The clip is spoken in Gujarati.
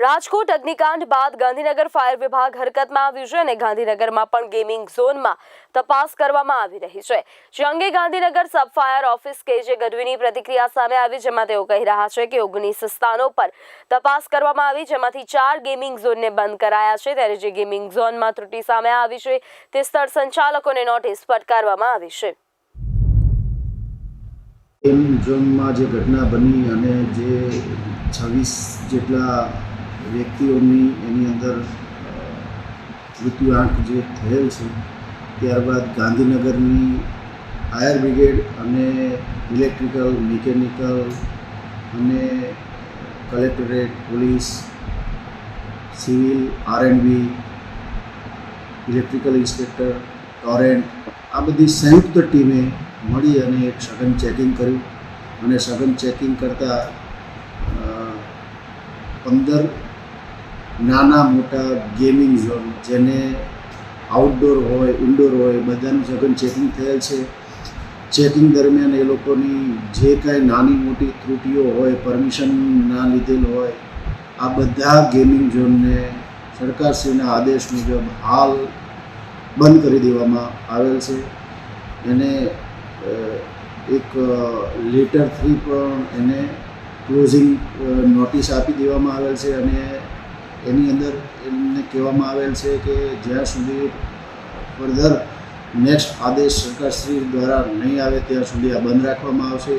રાજકોટ, અગ્નિકાંડ બાદ ગાંધીનગર ફાયર વિભાગ હરકતમાં આવ્યું છે અને ગાંધીનગરમાં પણ ગેમિંગ ઝોનમાં તપાસ કરવામાં આવી રહી છે. જે અંગે ગાંધીનગર સબ ફાયર ઓફિસ કે જે ગઢવીની પ્રતિક્રિયા સામે આવી જેમાં તેઓ કહી રહ્યા છે કે ઓગણીસ સ્થાનો પર તપાસ કરવામાં આવી જેમાંથી ચાર ગેમિંગ ઝોનને બંધ કરાયા છે. ત્યારે જે ગેમિંગ ઝોનમાં ત્રુટિ સામે આવી છે તે સ્થળ સંચાલકોને નોટિસ ફટકારવામાં આવી છે. ગેમિંગ ઝોનમાં જે ઘટના બની અને જે છવ્વીસ જેટલા વ્યક્તિઓની એની અંદર મૃત્યુઆંક જે થયેલ છે, ત્યારબાદ ગાંધીનગરની ફાયર બ્રિગેડ અને ઇલેક્ટ્રિકલ, મિકેનિકલ અને collectorate, police, civil, RNB, electrical inspector, Torrent, આ બધી સંયુક્ત ટીમે મળી અને એક સઘન ચેકિંગ કર્યું. અને સઘન ચેકિંગ કરતાં પંદર નાના મોટા ગેમિંગ ઝોન જેને આઉટડોર હોય ઇન્ડોર હોય, બધાનું સઘન ચેકિંગ થયેલ છે. ચેકિંગ દરમિયાન એ લોકોની જે કાંઈ નાની મોટી ત્રુટીઓ હોય પરમિશન ના લીધેલ હોય, આ બધા ગેમિંગ ઝોનને સરકારશ્રીના આદેશ મુજબ હાલ બંધ કરી દેવામાં આવેલ છે. એને એક લેટર થ્રી પણ એને ક્લોઝિંગ નોટિસ આપી દેવામાં આવેલ છે અને એની અંદર એમને કહેવામાં આવેલ છે કે જ્યાં સુધી ફર્ધર નેક્સ્ટ આદેશ સરકારશ્રી દ્વારા નહીં આવે ત્યાં સુધી આ બંધ રાખવામાં આવશે.